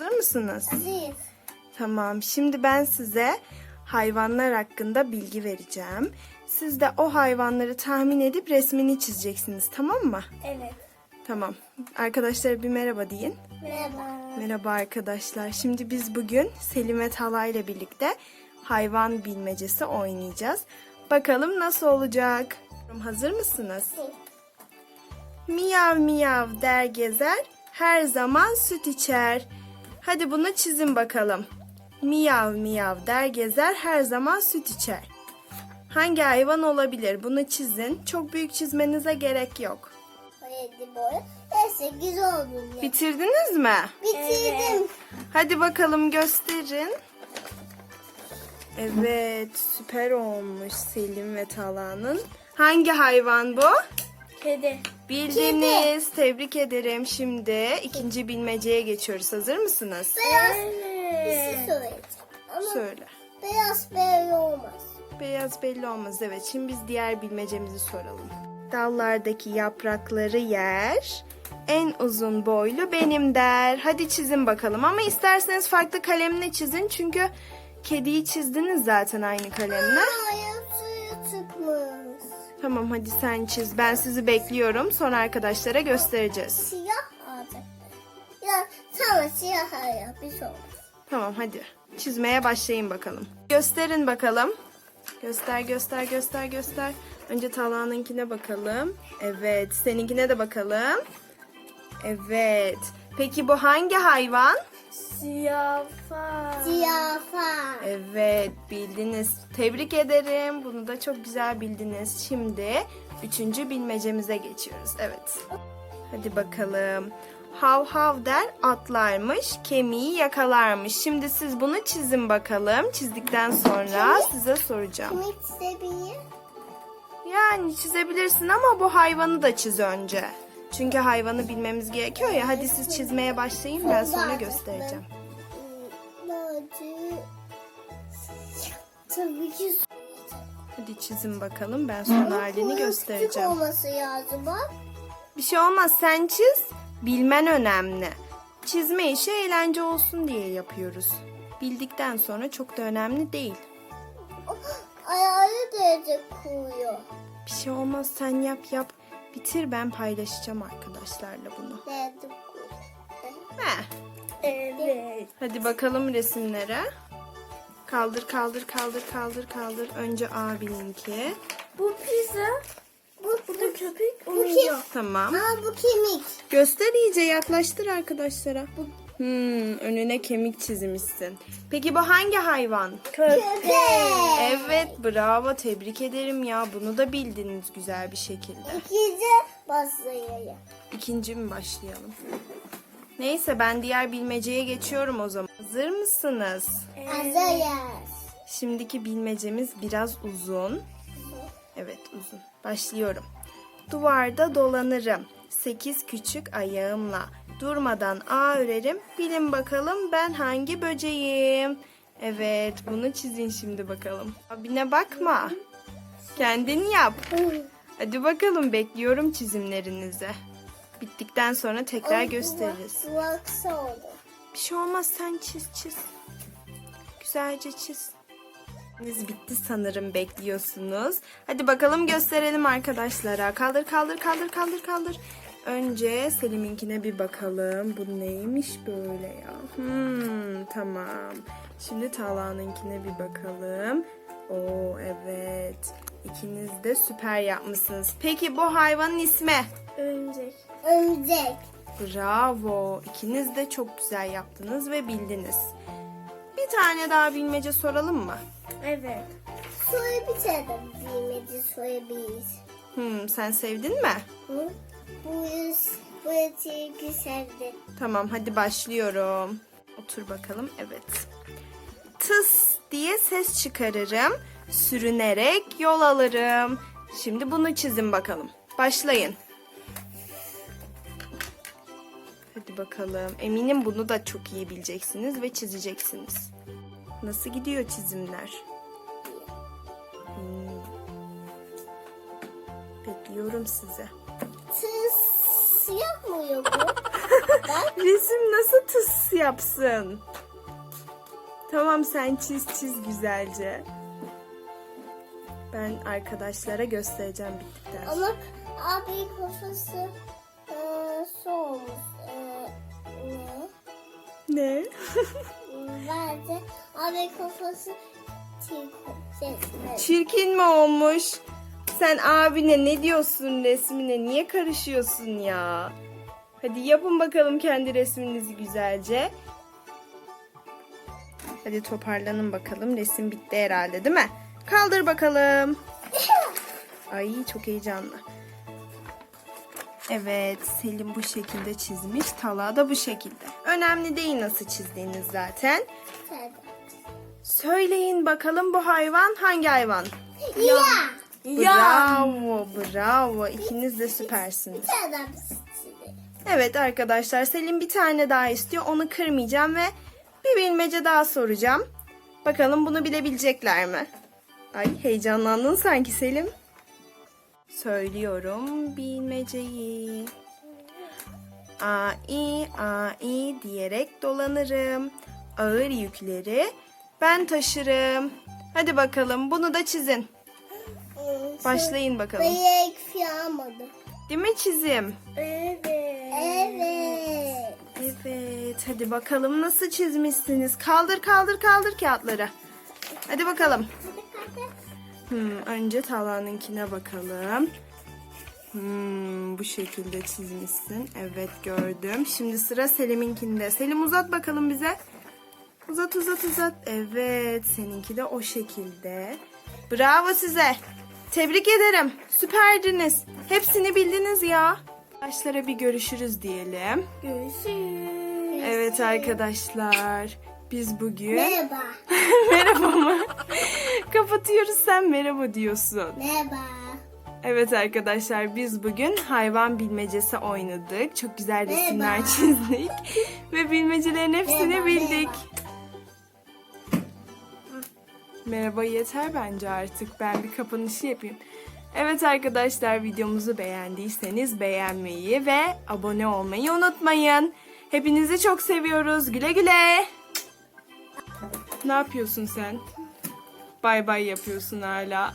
Hazır mısınız? Siz. Tamam. Şimdi ben size hayvanlar hakkında bilgi vereceğim. Siz de o hayvanları tahmin edip resmini çizeceksiniz. Tamam mı? Evet. Tamam. Arkadaşlara bir merhaba deyin. Merhaba. Merhaba arkadaşlar. Şimdi biz bugün Selim ve Talha ile birlikte hayvan bilmecesi oynayacağız. Bakalım nasıl olacak? Hazır mısınız? Miyav miyav der gezer, her zaman süt içer. Hadi bunu çizin bakalım. Miyav miyav der gezer, her zaman süt içer. Hangi hayvan olabilir? Bunu çizin. Çok büyük çizmenize gerek yok. Bitirdiniz mi? Bitirdim. Hadi bakalım gösterin. Evet, süper olmuş Selim ve Talha'nın. Hangi hayvan bu? Kedi. Bildiniz. Tebrik ederim. Şimdi ikinci bilmeceye geçiyoruz. Hazır mısınız? Beyaz. Bir şey söyleyeceğim. Ama Söyle. beyaz belli olmaz. Beyaz belli olmaz. Evet, şimdi biz diğer bilmecemizi soralım. Dallardaki yaprakları yer. En uzun boylu benim der. Hadi çizin bakalım ama isterseniz farklı kalemle çizin çünkü kediyi çizdiniz zaten aynı kalemle. Hayır suyu çıkmış. Tamam hadi sen çiz. Ben sizi bekliyorum. Sonra arkadaşlara göstereceğiz. Siyah alacak. Ya sana siyah hayır bir şey olmaz. Tamam hadi. Çizmeye başlayın bakalım. Gösterin bakalım. Göster göster göster göster. Önce Talha'nınkine bakalım. Evet. Seninkine de bakalım. Evet. Peki bu hangi hayvan? Ziyafa. Ziyafa. Evet bildiniz. Tebrik ederim. Bunu da çok güzel bildiniz. Şimdi üçüncü bilmecemize geçiyoruz. Evet. Hadi bakalım. Hav hav der atlarmış, kemiği yakalarmış. Şimdi siz bunu çizin bakalım. Çizdikten sonra size soracağım. Kimi çizebilir? Yani çizebilirsin ama bu hayvanı da çiz önce. Çünkü hayvanı bilmemiz gerekiyor ya. Hadi siz çizmeye başlayın ben sonra göstereceğim. Tabii ki Hadi çizin bakalım ben sonra halini göstereceğim. olması lazım bak. Bir şey olmaz sen çiz. Bilmen önemli. Çizme işi eğlence olsun diye yapıyoruz. Bildikten sonra çok da önemli değil. Ayağını derece koyuyor. Bir şey olmaz sen yap yap. Bitir ben paylaşacağım arkadaşlarla bunu. Heh. Evet. Hadi bakalım resimlere. Kaldır kaldır kaldır kaldır kaldır. Önce abininki. Bu pizza. Bu, bu da köpek. Bu kim? Tamam. Aa bu kemik. Göster iyice yaklaştır arkadaşlara. Hmm, önüne kemik çizmişsin. Peki bu hangi hayvan? Köpek. Evet bravo tebrik ederim ya. Bunu da bildiniz güzel bir şekilde. İkinci başlayayım. İkinci mi başlayalım? Neyse ben diğer bilmeceye geçiyorum o zaman. Hazır mısınız? Hazırız. Şimdiki bilmecemiz biraz uzun. Evet uzun. Başlıyorum. Duvarda dolanırım. Sekiz küçük ayağımla. Durmadan ağ örerim. Bilin bakalım ben hangi böceğim? Evet bunu çizin şimdi bakalım. Abine bakma. Kendin yap. Hadi bakalım bekliyorum çizimlerinizi. Bittikten sonra tekrar gösteririz. Duvar kısa oldu. Bir şey olmaz sen çiz çiz. Güzelce çiz. Biz bitti sanırım bekliyorsunuz. Hadi bakalım gösterelim arkadaşlara. Kaldır kaldır kaldır kaldır kaldır. Önce Selim'inkine bir bakalım. Bu neymiş böyle ya? Hmm, tamam. Şimdi Talha'nınkine bir bakalım. Oo evet. İkiniz de süper yapmışsınız. Peki bu hayvanın ismi? Örümcek. Örümcek. Bravo. İkiniz de çok güzel yaptınız ve bildiniz. Bir tane daha bilmece soralım mı? Evet. Soyu bir tane bilmedi soyabiliriz. Hmm, sen sevdin mi? Hı? Bu yüz, bu yatıyı sevdi. Tamam hadi başlıyorum. Otur bakalım. Evet. Tıs diye ses çıkarırım. Sürünerek yol alırım. Şimdi bunu çizin bakalım. Başlayın. Hadi bakalım. Eminim bunu da çok iyi bileceksiniz ve çizeceksiniz. Nasıl gidiyor çizimler? Hmm. Bekliyorum sizi. Tıs. yapmıyor bu. Resim nasıl tıs yapsın? Tamam sen çiz çiz güzelce. Ben arkadaşlara göstereceğim bittikten sonra. Ama abi kafası e, ne? Ne? Bence abi kafası çirkin. Çirkin mi olmuş? Sen abine ne diyorsun resmine? Niye karışıyorsun ya? Hadi yapın bakalım kendi resminizi güzelce. Hadi toparlanın bakalım. Resim bitti herhalde değil mi? Kaldır bakalım. Ay çok heyecanlı. Evet Selim bu şekilde çizmiş. Tala da bu şekilde. Önemli değil nasıl çizdiğiniz zaten. Söyleyin bakalım bu hayvan hangi hayvan? Ya. Bravo, bravo. İkiniz de süpersiniz. Evet arkadaşlar, Selim bir tane daha istiyor. Onu kırmayacağım ve bir bilmece daha soracağım. Bakalım bunu bilebilecekler mi? Ay heyecanlandın sanki Selim. Söylüyorum bilmeceyi. A i a i diyerek dolanırım. Ağır yükleri ben taşırım. Hadi bakalım bunu da çizin. Başlayın bakalım. Bıyık fiyamadı. Değil mi çizim? Evet. Evet. Evet, hadi bakalım nasıl çizmişsiniz. Kaldır kaldır kaldır kağıtları. Hadi bakalım. Hmm, önce Talha'nınkine bakalım. Hmm, bu şekilde çizmişsin. Evet gördüm. Şimdi sıra Selim'inkinde. Selim uzat bakalım bize. Uzat uzat uzat. Evet seninki de o şekilde. Bravo size. Tebrik ederim. Süperdiniz. Hepsini bildiniz ya. Arkadaşlara bir görüşürüz diyelim. Görüşürüz. Evet arkadaşlar. Biz bugün... Merhaba. merhaba mı? Kapatıyoruz sen merhaba diyorsun. Merhaba. Evet arkadaşlar biz bugün hayvan bilmecesi oynadık. Çok güzel resimler Merhaba. çizdik. Ve bilmecelerin hepsini Merhaba, bildik. Merhaba yeter bence artık. Ben bir kapanışı yapayım. Evet arkadaşlar videomuzu beğendiyseniz beğenmeyi ve abone olmayı unutmayın. Hepinizi çok seviyoruz. Güle güle. Ne yapıyorsun sen? Bay bay yapıyorsun hala.